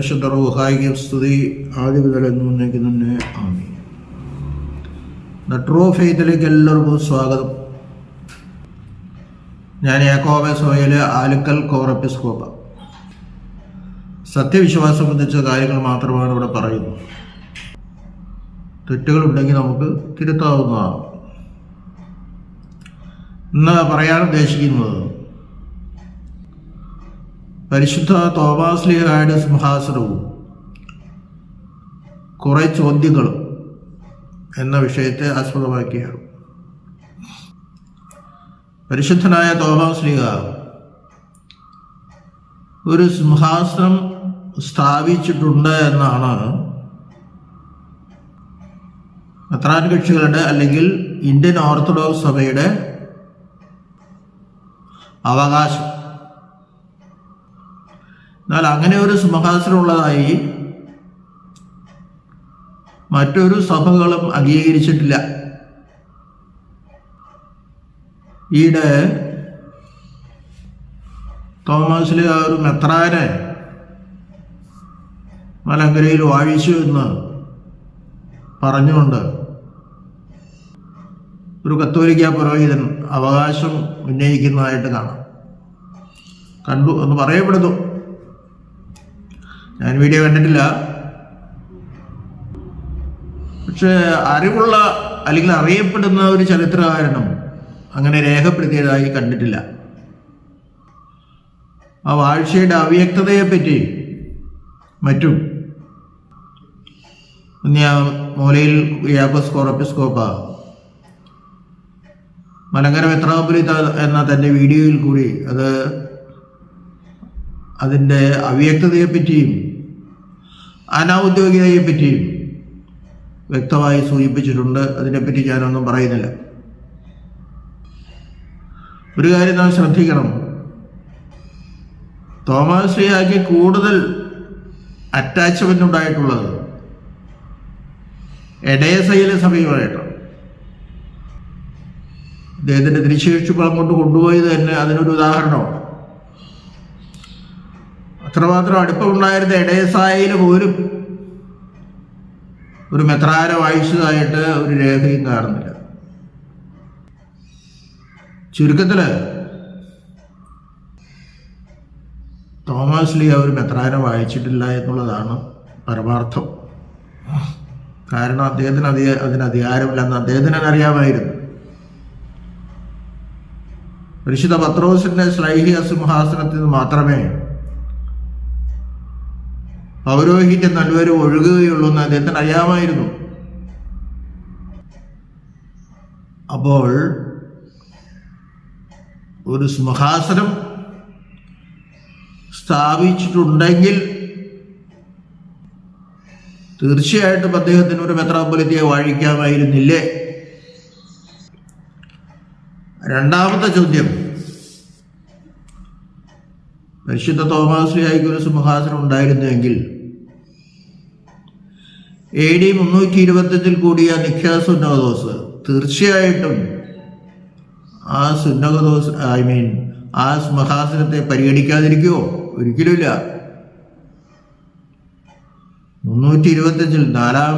പരിശുദ്ധ റൂഹായിക്കും സ്തുതി ആദ്യ മുതൽ എന്നേക്ക് തന്നെ. ആമി ദ ട്രൂ ഫെയ്ത്തിലേക്ക് എല്ലാവർക്കും സ്വാഗതം. ഞാൻ യാക്കോബെ സോയിലെ ആലുക്കൽ കോറപ്പിസ്കോപ്പ. സത്യവിശ്വാസം സംബന്ധിച്ച കാര്യങ്ങൾ മാത്രമാണ് ഇവിടെ പറയുന്നത്. തെറ്റുകളുണ്ടെങ്കിൽ നമുക്ക് തിരുത്താവുന്നതാണ്. ഇന്ന് പറയാൻ ഉദ്ദേശിക്കുന്നത് പരിശുദ്ധ തോമാസ്ലിഹായുടെ സിംഹാസനവും കുറേ ചോദ്യങ്ങളും എന്ന വിഷയത്തെ ആസ്പദമാക്കിയാണ്. പരിശുദ്ധനായ തോമാസ്ലിഹ ഒരു സിംഹാസനം സ്ഥാപിച്ചിട്ടുണ്ട് എന്നാണ് അത്രാൻ കക്ഷികളുടെ അല്ലെങ്കിൽ ഇന്ത്യൻ ഓർത്തഡോക്സ് സഭയുടെ അവകാശം. എന്നാൽ അങ്ങനെ ഒരു സിംഹാസനമുള്ളതായി മറ്റൊരു സഭകളും അംഗീകരിച്ചിട്ടില്ല. ഈയിടെ തോമസിലെ ആ ഒരു മെത്രാനെ മലങ്കരയിൽ വാഴിച്ചു എന്ന് പറഞ്ഞുകൊണ്ട് ഒരു കത്തോലിക്ക പുരോഹിതൻ അവകാശം ഉന്നയിക്കുന്നതായിട്ട് കാണാം. കണ്ടു എന്ന് പറയപ്പെടുന്നു. ഞാൻ വീഡിയോ കണ്ടിട്ടില്ല. പക്ഷെ അറിവുള്ള അല്ലെങ്കിൽ അറിയപ്പെടുന്ന ഒരു ചരിത്രകാരനും അങ്ങനെ രേഖപ്പെടുത്തിയതായി കണ്ടിട്ടില്ല. ആ വാഴ്ചയുടെ അവ്യക്തതയെപ്പറ്റി മറ്റും. മൂലയിൽ യാക്കോസ് മലങ്കര മെത്രാപുലിത്ത എന്ന തന്റെ വീഡിയോയിൽ കൂടി അത് അതിന്റെ അവ്യക്തതയെപ്പറ്റിയും അനൗദ്യോഗികതയെപ്പറ്റിയും വ്യക്തമായി സൂചിപ്പിച്ചിട്ടുണ്ട്. അതിനെപ്പറ്റി ഞാനൊന്നും പറയുന്നില്ല. ഒരു കാര്യം നാം ശ്രദ്ധിക്കണം. തോമസ് ശ്രീയാക്ക് കൂടുതൽ അറ്റാച്ച്മെന്റ് ഉണ്ടായിട്ടുള്ളത് എഡേസയിലെ സമീപമായിട്ടാണ് അദ്ദേഹത്തിന്റെ തിരിച്ചുവീഴ്ചകൾ കൊണ്ട് കൊണ്ടുപോയത് തന്നെ അതിനൊരു ഉദാഹരണമാണ്. അത്രമാത്രം അടുപ്പമുണ്ടായിരുന്ന എടയസായിൽ പോലും ഒരു മെത്രാര വായിച്ചതായിട്ട് ഒരു രേഖയും കാണുന്നില്ല. ചുരുക്കത്തിൽ തോമസ് ലീ ഒരു മെത്രാര വായിച്ചിട്ടില്ല എന്നുള്ളതാണ് പരമാർത്ഥം. കാരണം അദ്ദേഹത്തിന് അധിക അതിന് അധികാരമില്ലെന്ന് അദ്ദേഹത്തിന് അറിയാമായിരുന്നു. പരിശുദ്ധ പത്രോസിന്റെ ശ്ലൈഹിക സിംഹാസനത്തിൽ നിന്ന് മാത്രമേ പൗരോഹിത്യം നല്ലവരും ഒഴുകുകയുള്ളൂ എന്ന് അദ്ദേഹത്തിന് അറിയാമായിരുന്നു. അപ്പോൾ ഒരു സിംഹാസനം സ്ഥാപിച്ചിട്ടുണ്ടെങ്കിൽ തീർച്ചയായിട്ടും അദ്ദേഹത്തിന് ഒരു മെത്രാപ്പൊലിത്തിയെ വാഴിക്കാമായിരുന്നില്ലേ? രണ്ടാമത്തെ ചോദ്യം. പരിശുദ്ധ തോമാശ്രീയായിക്ക് ഒരു സിംഹാസനം ഉണ്ടായിരുന്നുവെങ്കിൽ എ ഡി മുന്നൂറ്റി ഇരുപത്തഞ്ചിൽ കൂടിയ നിഖ്യാസുന്നകദോസ് തീർച്ചയായിട്ടും ആ സുന്നകദോസ് ഐ മീൻ ആ സിംഹാസനത്തെ പരിഗണിക്കാതിരിക്കുമോ ഒരിക്കലുമില്ല. മുന്നൂറ്റി ഇരുപത്തഞ്ചിൽ നാലാം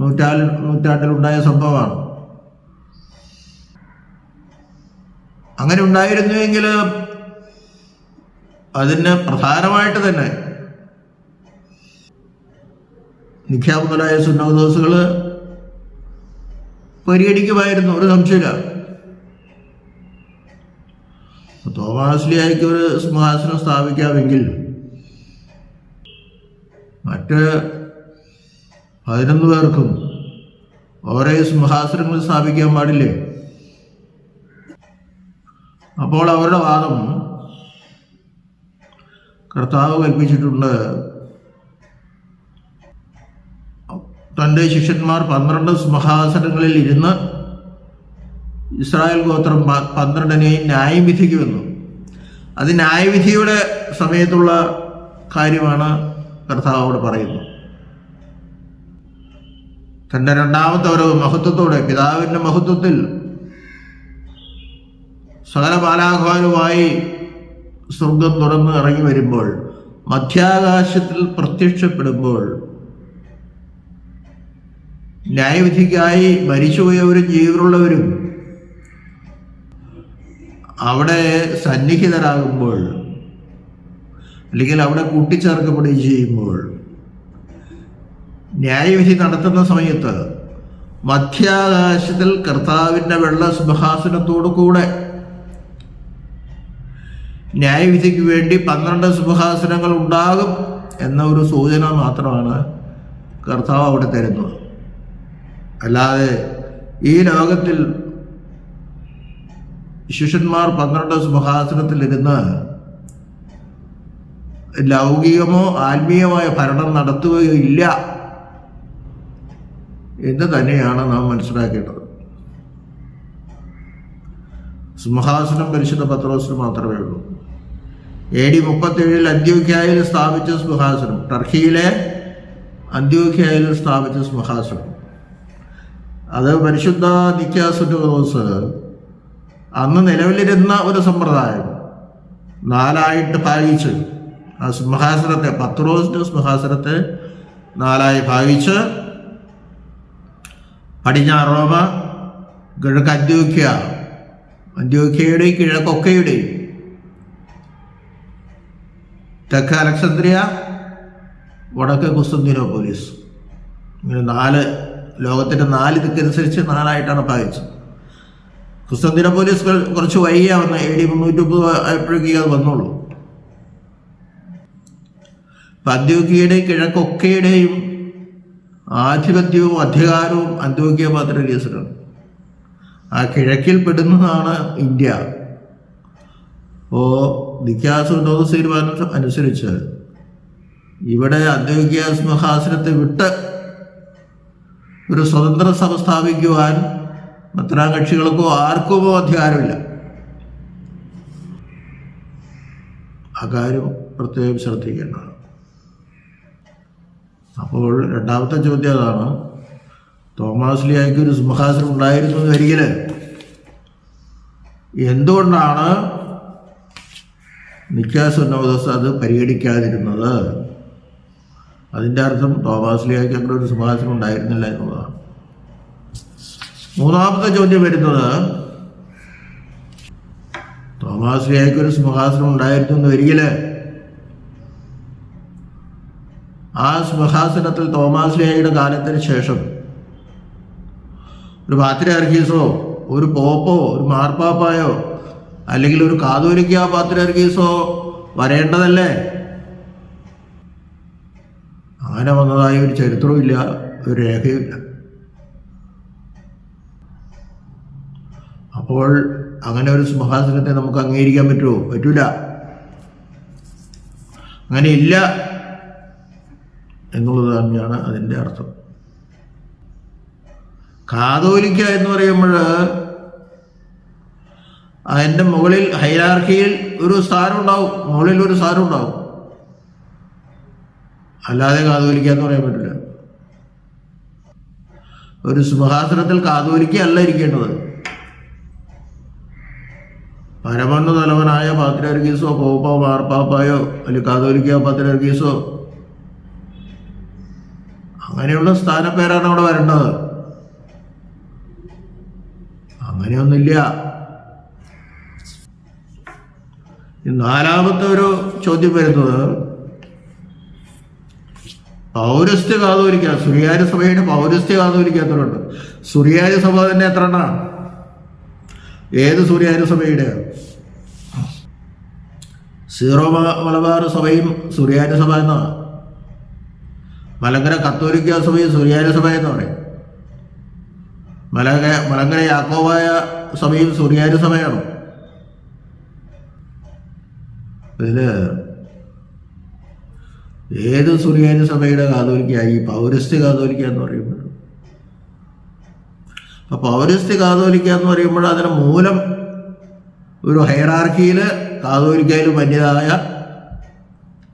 നൂറ്റാണ്ടിൽ നൂറ്റാണ്ടിലുണ്ടായ സംഭവമാണ്. അങ്ങനെ ഉണ്ടായിരുന്നുവെങ്കിൽ അതിന് പ്രധാനമായിട്ട് തന്നെ നിഖ്യാ മുതലായ സുന്നോദോസുകൾ പരിഗണിക്കുമായിരുന്നു. ഒരു സംശയമില്ല. തോമാസ്ലിയായിക്ക് ഒരു സിംഹാസനം സ്ഥാപിക്കാമെങ്കിൽ മറ്റ് പതിനൊന്ന് പേർക്കും ഓരോ സിംഹാസനങ്ങൾ സ്ഥാപിക്കാൻ പാടില്ലേ? അപ്പോൾ അവരുടെ വാദം കർത്താവ് കൽപ്പിച്ചിട്ടുണ്ട് തന്റെ ശിഷ്യന്മാർ പന്ത്രണ്ട് സിംഹാസനങ്ങളിൽ ഇരുന്ന് ഇസ്രായേൽ ഗോത്രം പന്ത്രണ്ടിനെയും ന്യായം വിധിക്കുമെന്നു അത് ന്യായവിധിയുടെ സമയത്തുള്ള കാര്യമാണ് കർത്താവ് അവിടെ പറയുന്നത്. തന്റെ രണ്ടാമത്തെ ഒരു മഹത്വത്തോടെ പിതാവിന്റെ മഹത്വത്തിൽ സകല ബാലാഹ്വാനുമായി സ്വർഗം തുറന്ന് ഇറങ്ങി വരുമ്പോൾ മധ്യാകാശത്തിൽ പ്രത്യക്ഷപ്പെടുമ്പോൾ ന്യായവിധിക്കായി മരിച്ചുപോയവരും ജീവനുള്ളവരും അവിടെ സന്നിഹിതരാകുമ്പോൾ അല്ലെങ്കിൽ അവിടെ കൂട്ടിച്ചേർക്കപ്പെടുകയും ചെയ്യുമ്പോൾ ന്യായവിധി നടത്തുന്ന സമയത്ത് മധ്യാകാശത്തിൽ കർത്താവിന്റെ വെള്ള സിംഹാസനത്തോടു കൂടെ ന്യായവിധിക്ക് വേണ്ടി പന്ത്രണ്ട് സിംഹാസനങ്ങൾ ഉണ്ടാകും എന്ന ഒരു സൂചന മാത്രമാണ് കർത്താവ് അവിടെ തരുന്നത്. അല്ലാതെ ഈ ലോകത്തിൽ ശിഷ്യന്മാർ പന്ത്രണ്ട് സിംഹാസനത്തിലിരുന്ന് ലൗകികമോ ആത്മീയമായ ഭരണം നടത്തുകയോ ഇല്ല എന്ന് തന്നെയാണ് നാം മനസ്സിലാക്കേണ്ടത്. സിംഹാസനം പരിശുദ്ധ പത്രോസിന് മാത്രമേ ഉള്ളൂ. എ ഡി മുപ്പത്തേഴിൽ അന്ത്യോഖ്യായിൽ സ്ഥാപിച്ച സുഹാസനം. ടർക്കിയിലെ അന്ത്യോഖ്യായിൽ സ്ഥാപിച്ച സുഹാസനം. അത് പരിശുദ്ധ നിത്യാസുറ്റോസ് അന്ന് നിലവിലിരുന്ന ഒരു സമ്പ്രദായം. നാലായിട്ട് ഭാഗിച്ച്. ആ സിംഹാസനത്തെ പത്രോസിന്റെ സിംഹാസനത്തെ നാലായി ഭാഗിച്ച്. പടിഞ്ഞാറ് റോമ കിഴക്ക് അന്ത്യോഖ്യ അന്ത്യോഖ്യയുടെയും കിഴക്കൊക്കെയുടെയും തെക്ക് അലക്സാന്ദ്രിയ വടക്ക് കുസ്തന്തിനോപോലിസ്. ഇങ്ങനെ നാല് ലോകത്തിന്റെ നാല് ദിക്കനുസരിച്ച് നാലായിട്ടാണ് ഭാഗിച്ചത്. കുസ്തന്തിനോപോലിസ് കുറച്ച് വൈകിയ വന്ന എ ഡി മുന്നൂറ്റി മുപ്പത് ആയപ്പോഴേക്കും അത് വന്നുള്ളൂ. അപ്പം കിഴക്കൊക്കെയുടെയും ആധിപത്യവും അധികാരവും അന്ത്യോക്യ പാത്രകേസരാണ് ആ കിഴക്കിൽ പെടുന്നതാണ് ഇന്ത്യ. അപ്പോൾ നിത്യാസുനോദ തീരുമാനം അനുസരിച്ച് ഇവിടെ അന്ത്യോക്യ സിംഹാസനത്തെ വിട്ട് ഒരു സ്വതന്ത്ര സഭ സ്ഥാപിക്കുവാൻ മത്രാം കക്ഷികൾക്കോ ആർക്കുമോ അധികാരമില്ല. ആ പ്രത്യേകം ശ്രദ്ധിക്കേണ്ടതാണ്. അപ്പോൾ രണ്ടാമത്തെ ചോദ്യം അതാണ്. തോമസ് ലിയായ്ക്ക് ഒരു സിംഹാസനം ഉണ്ടായിരുന്നു എന്ന് വരികിൽ എന്തുകൊണ്ടാണ് നിക്കാസുന്നോദസ് അത് പരിഗണിക്കാതിരുന്നത്. അതിന്റെ അർത്ഥം തോമസ് ലിയായ്ക്ക് അങ്ങനെ ഒരു സിംഹാസനം ഉണ്ടായിരുന്നില്ല എന്നുള്ളതാണ്. മൂന്നാമത്തെ ചോദ്യം വരുന്നത് തോമസ് ലിയായ്ക്ക് ഒരു സിംഹാസനം ഉണ്ടായിരുന്നു എന്ന് വരികിൽ ആ സിംഹാസനത്തിൽ തോമാസ് ലിയായുടെ കാലത്തിന് ശേഷം ഒരു പാത്രിയാർക്കീസോ ഒരു പോപ്പോ ഒരു മാർപ്പാപ്പായോ അല്ലെങ്കിൽ ഒരു കാതോലിക്ക പാത്രിയാർക്കീസോ വരേണ്ടതല്ലേ? അങ്ങനെ വന്നതായ ഒരു ചരിത്രവുമില്ല ഒരു രേഖയുമില്ല. അപ്പോൾ അങ്ങനെ ഒരു സിംഹാസനത്തെ നമുക്ക് അംഗീകരിക്കാൻ പറ്റുമോ? പറ്റൂല. അങ്ങനെ ഇല്ല എന്നുള്ളത് തന്നെയാണ് അതിന്റെ അർത്ഥം. കാതോലിക്ക എന്ന് പറയുമ്പോൾ അതിന്റെ മുകളിൽ ഹൈരാർക്കിയിൽ ഒരു സ്ഥാനം ഉണ്ടാവും. മുകളിൽ ഒരു സ്ഥാനം ഉണ്ടാവും. അല്ലാതെ കാതോലിക്ക എന്ന് പറയാൻ പറ്റില്ല. ഒരു സിംഹാസനത്തിൽ കാതോലിക്ക അല്ല ഇരിക്കേണ്ടത്. പരമണ്ണ തലവനായ പാത്രിയർഗീസോ പോപ്പോ മാർപ്പാപ്പായോ അല്ലെങ്കിൽ കാതോലിക്ക പാത്രിയർഗീസോ അങ്ങനെയുള്ള സ്ഥാനപ്പേരാണ് അവിടെ വരേണ്ടത്. അങ്ങനെയൊന്നുമില്ല ഈ നാലാമത്തെ ഒരു ചോദ്യം വരുന്നത് പൗരസ്ത്യ കാതോലിക്ക സുറിയാനി സഭയുടെ പൗരസ്ത്യ എത്രണ്ട് സുറിയാനി സഭ തന്നെ എത്ര എണ്ണ? ഏത് സുറിയാനി സഭയുടെ? സീറോ മലബാർ സഭയും സുറിയാനി സഭ എന്നാണ് മലങ്കര കത്തോലിക്ക സഭയും സുറിയാനി സഭ എന്ന് പറയും? മലങ്കര മലങ്കര യാക്കോവായ സഭയും സുറിയാനി സഭയാണ്. ഇതിൽ ഏത് സുറിയാനി സഭയുടെ കാതോലിക്കായി പൗരസ്ത്യ കാതോലിക്ക എന്ന് പറയുമ്പോൾ അപ്പൊ പൗരസ്ത്യ കാതോലിക്ക എന്ന് പറയുമ്പോൾ അതിന് മൂലം ഒരു ഹൈറാർക്കിയിൽ കാതോലിക്കയിൽ വന്യതായ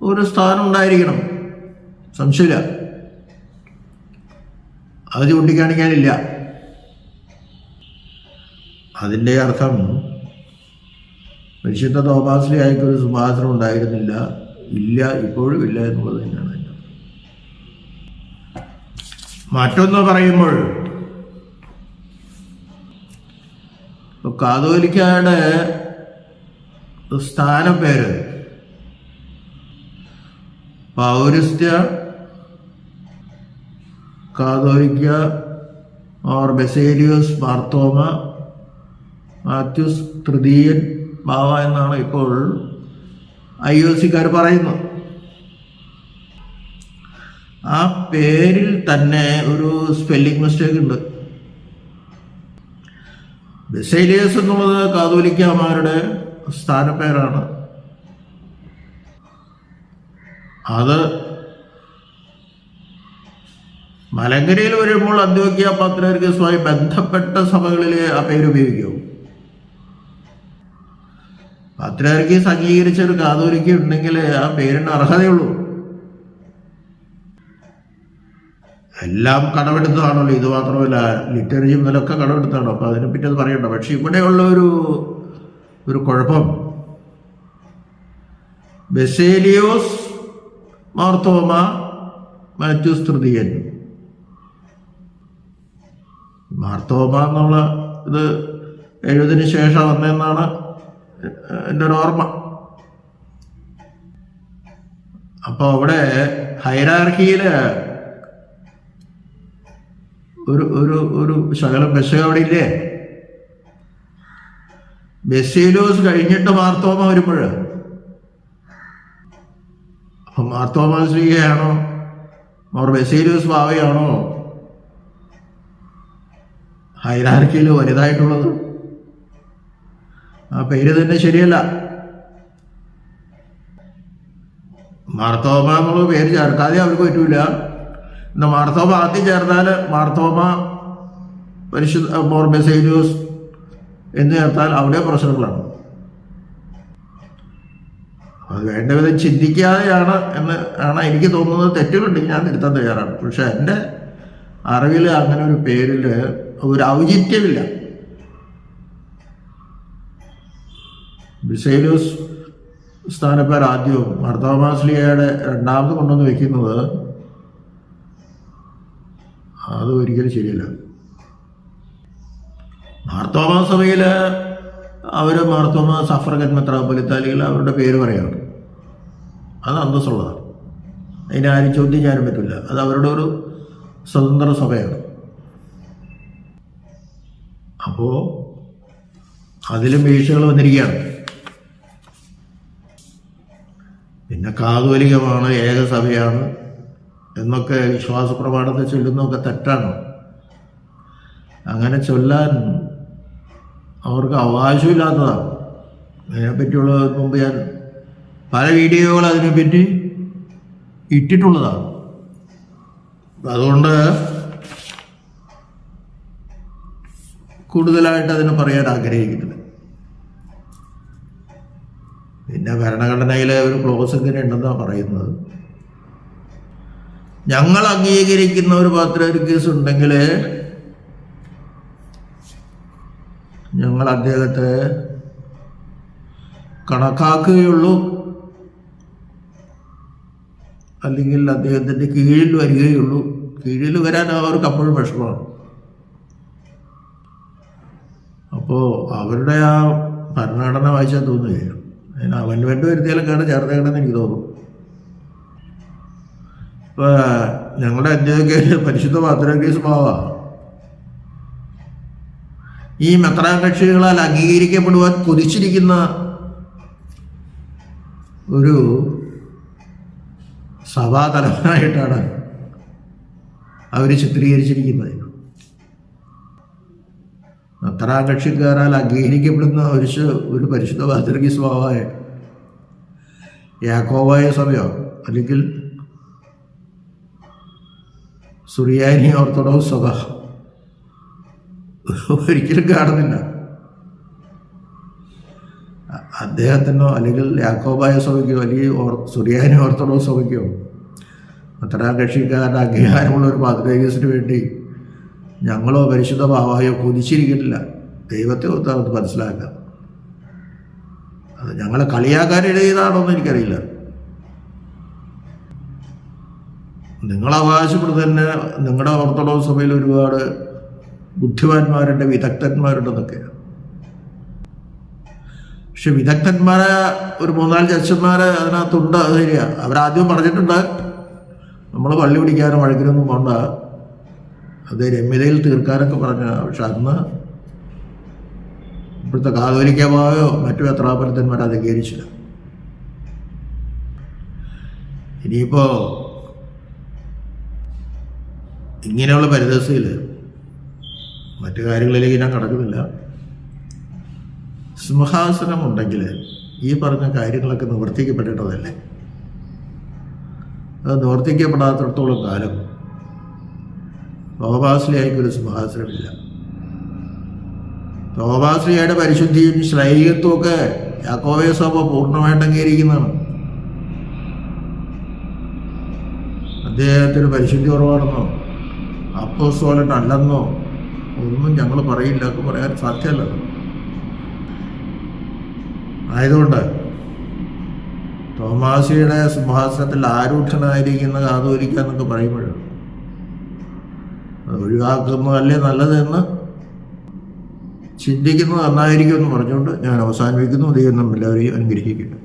ഒരു സ്ഥാനം ഉണ്ടായിരിക്കണം. സംശയമില്ല. അത് ചൂണ്ടിക്കാണിക്കാനില്ല. അതിന്റെ അർത്ഥം പരിശുദ്ധ തോമാസിലെ ആയിക്കൊരു സിംഹാസനം ഉണ്ടായിരുന്നില്ല. ഇല്ല ഇപ്പോഴും ഇല്ല എന്നുള്ളത് തന്നെയാണ് മറ്റൊന്ന് പറയുമ്പോൾ കാതോലിക്കയുടെ സ്ഥാനപ്പേര് പൗരസ്ത്യ കാതോലിക്ക ഓർ ബെസേലിയോസ് മാർത്തോമ മാത്യുസ് തൃതീയൻ ബാവ എന്നാണ് ഇപ്പോൾ ഐ ഒ സിക്കാർ പറയുന്നത്. ആ പേരിൽ തന്നെ ഒരു സ്പെല്ലിംഗ് മിസ്റ്റേക്ക് ഉണ്ട്. ബെസേലിയസ് എന്നുള്ളത് കാതോലിക്കമാരുടെ സ്ഥാനപ്പേരാണ്. അത് മലങ്കരയിൽ വരുമ്പോൾ അന്ത്യോക്യ പത്രകർക്കുമായി ബന്ധപ്പെട്ട സഭകളിൽ ആ പേര് ഉപയോഗിക്കും പത്രാർക്കീസ് അംഗീകരിച്ച ഒരു കാതോലിക്ക ഉണ്ടെങ്കിൽ ആ പേരിന് അർഹതയുള്ളൂ. എല്ലാം കടമെടുത്തതാണല്ലോ. ഇത് മാത്രമല്ല ലിറ്ററേച്ചർ മുതലൊക്കെ കടമെടുത്താണ് അപ്പോൾ അതിനെപ്പറ്റി അത് പറയണ്ട. പക്ഷെ ഇവിടെയുള്ള ഒരു ഒരു കുഴപ്പം. ബെസേലിയോസ് മാർത്തോമ മാത്യൂസ് തൃതീയൻ മാർത്തോമ എന്നുള്ള ഇത് എഴുപതിന് ശേഷം വന്നതെന്നാണ് എന്റെ ഒരു ഓർമ്മ. അപ്പോൾ അവിടെ ഹൈറാർക്കിയിൽ ഒരു ഒരു ഒരു ശകലം ബസ് അവിടെ ഇല്ലേ ബെസേലോസ് കഴിഞ്ഞിട്ട് മാർത്തോമ വരുമ്പോൾ അപ്പം മാർത്തോമ ശ്രീകയാണോ അവർ ബെസേലിയോസ് ഭാവയാണോ ഹൈറാർക്കിയിൽ വലുതായിട്ടുള്ളത്. ആ പേര് തന്നെ ശരിയല്ല. മാർത്തോമ എന്നുള്ള പേര് ചേർക്കാതെ അവർക്ക് പറ്റൂല. എന്നാ മാർത്തോമ ആദ്യം ചേർത്താൽ മാർത്തോമ പരിശുദ്ധ മോർബെസൈനൂസ് എന്ന് ചേർത്താൽ അവിടെ പ്രശ്നങ്ങളാണ്. അത് വേണ്ട വിധം ചിന്തിക്കാതെയാണ് എന്ന് ആണ് എനിക്ക് തോന്നുന്നത്. തെറ്റുകളുണ്ടെങ്കിൽ ഞാൻ തിരുത്താൻ തയ്യാറാണ്. പക്ഷെ എന്റെ അറിവിൽ അങ്ങനെ ഒരു പേരിൽ ഒരു ഔചിത്യമില്ല. ബിസൈലൂസ് സ്ഥാനപ്പേർ ആദ്യവും മർത്തോമാസ്ലിയയുടെ രണ്ടാമത് കൊണ്ടുവന്ന് വെക്കുന്നത് അത് ഒരിക്കലും ശരിയല്ല. മാർത്തോമാ സഭയിൽ അവർ മാർത്തോമ സഫർഗൻ മെത്രാപ്പൊലിത്താലികൾ അവരുടെ പേര് പറയാണ് അത് അന്തസ്സുള്ളതാണ്. അതിനെ ആരും ചോദ്യം ചെയ്യാനും പറ്റില്ല. അത് അവരുടെ ഒരു സ്വതന്ത്ര സഭയാണ്. അപ്പോൾ അതിലും വീഴ്ചകൾ വന്നിരിക്കുകയാണ്. പിന്നെ കാതോലികമാണ് ഏകസഭയാണ് എന്നൊക്കെ വിശ്വാസ പ്രമാണത്തെ ചൊല്ലുന്നതൊക്കെ തെറ്റാണ്. അങ്ങനെ ചൊല്ലാൻ അവർക്ക് അവകാശമില്ലാത്തതാണ്. അതിനെപ്പറ്റിയുള്ള മുമ്പ് ഞാൻ പല വീഡിയോകൾ അതിനെപ്പറ്റി ഇട്ടിട്ടുള്ളതാണ്. അതുകൊണ്ട് കൂടുതലായിട്ട് അതിനെ പറയാൻ ആഗ്രഹിക്കുന്നില്ല. പിന്നെ ഭരണഘടനയിലെ ഒരു ക്ലോസ് ഇങ്ങനെ ഉണ്ടെന്നാണ് പറയുന്നത്. ഞങ്ങൾ അംഗീകരിക്കുന്ന ഒരു പാത്രക്കേസ് ഉണ്ടെങ്കിൽ ഞങ്ങൾ അദ്ദേഹത്തെ കണക്കാക്കുകയുള്ളൂ. അല്ലെങ്കിൽ അദ്ദേഹത്തിന്റെ കീഴിൽ വരികയുള്ളൂ. കീഴിൽ വരാൻ അവർക്ക് അപ്പോഴും വിഷമമാണ്. അപ്പോൾ അവരുടെ ആ ഭരണഘടന വായിച്ചാൽ തോന്നുകയാണ് അതിന് അവൻമെന്റ് വരുത്തിയാലൊക്കെയാണ് ചേർത്തേക്കണമെന്ന് എനിക്ക് തോന്നുന്നു ഇപ്പോൾ ഞങ്ങളുടെ അന്ത്യകേസ് പരിശുദ്ധ പാത്രക്കേസ് ഭാവ ഈ മെത്രാൻ കക്ഷികളാൽ അംഗീകരിക്കപ്പെടുവാൻ കൊതിച്ചിരിക്കുന്ന ഒരു സഭാതലവനായിട്ടാണ് അവർ ചിത്രീകരിച്ചിരിക്കുന്നത്. മെത്രാൻ കക്ഷിക്കാരാൽ അംഗീകരിക്കപ്പെടുന്ന ഒരു ഒരു പരിശുദ്ധ പാത്രകി സ്വഭാവമായ യാക്കോവായ സഭയോ അല്ലെങ്കിൽ സുറിയാനി ഓർത്തഡോക്സ് സഭ? ഒരിക്കലും കാണുന്നില്ല. അദ്ദേഹത്തിനോ അല്ലെങ്കിൽ യാക്കോബായ സഭയ്ക്കോ അല്ലെങ്കിൽ സുറിയാനി ഓർത്തഡോക്സ് സഭയ്ക്കോ അത്ര കക്ഷിക്കാരുടെ അംഗീകാരമുള്ള ഒരു പാത്രകേസിന് വേണ്ടി ഞങ്ങളോ പരിശുദ്ധ ഭാവായോ കൊതിച്ചിരിക്കുന്നില്ല. ദൈവത്തെ ഒത്താണ് മനസ്സിലാക്കാം അത് ഞങ്ങളെ കളിയാക്കാൻ എഴുതിയതാണോ എന്ന് എനിക്കറിയില്ല. നിങ്ങൾ അവകാശപ്പെടുന്നത് തന്നെ നിങ്ങളുടെ ഓർത്തഡോക്സ് സഭയിൽ ഒരുപാട് ബുദ്ധിമാന്മാരുണ്ട് വിദഗ്ധന്മാരുണ്ടെന്നൊക്കെ പക്ഷെ വിദഗ്ധന്മാരെ ഒരു മൂന്നാൽ ജഡ്ജന്മാരെ അതിനകത്തുണ്ട് അത് ശരിയാണ് അവരാദ്യം പറഞ്ഞിട്ടുണ്ട് നമ്മൾ പള്ളി പിടിക്കാനും വഴക്കിനൊന്നും പോണ്ട. അത് രമ്യതയിൽ തീർക്കാനൊക്കെ പറഞ്ഞ പക്ഷെ അന്ന് ഇപ്പോഴത്തെ കാതോലിക്കമായോ മറ്റു എത്രാപരത്തന്മാർ അധികരിച്ചില്ല. ഇനിയിപ്പോ ഇങ്ങനെയുള്ള പരിതസ്ഥയിൽ മറ്റു കാര്യങ്ങളിലേക്ക് ഞാൻ കടക്കുന്നില്ല. സിംഹാസനം ഉണ്ടെങ്കിൽ ഈ പറഞ്ഞ കാര്യങ്ങളൊക്കെ നിവർത്തിക്കപ്പെടേണ്ടതല്ലേ? അത് നിവർത്തിക്കപ്പെടാത്തിടത്തോളം കാലം തോമാശ്ലിയായിക്കൊരു സിംഹാസനമില്ല. തോമാശ്ലിയുടെ പരിശുദ്ധിയും ശ്രൈകത്വം ഒക്കെ യാക്കോവേ സഭ പൂർണമായിട്ട് അംഗീകരിക്കുന്നതാണ്. അദ്ദേഹത്തിന് പരിശുദ്ധി കുറവാണെന്നോ അപ്പോസ്തോലൻ ഒന്നും ഞങ്ങൾ പറയില്ല ഒക്കെ പറയാൻ സാധ്യമല്ല. ആയതുകൊണ്ട് തോമാസിയുടെ സിംഹാസനത്തിൽ ആരൂഢനായിരിക്കുന്ന കാതോലിക്ക എന്നൊക്കെ പറയുമ്പോൾ അത് ഒഴിവാക്കുന്നതല്ലേ നല്ലതെന്ന് ചിന്തിക്കുന്നത് നന്നായിരിക്കും എന്ന് പറഞ്ഞുകൊണ്ട് ഞാൻ അവസാനിപ്പിക്കുന്നു. ദൈവം നമ്മളെല്ലാവരെയും അനുഗ്രഹിക്കുന്നു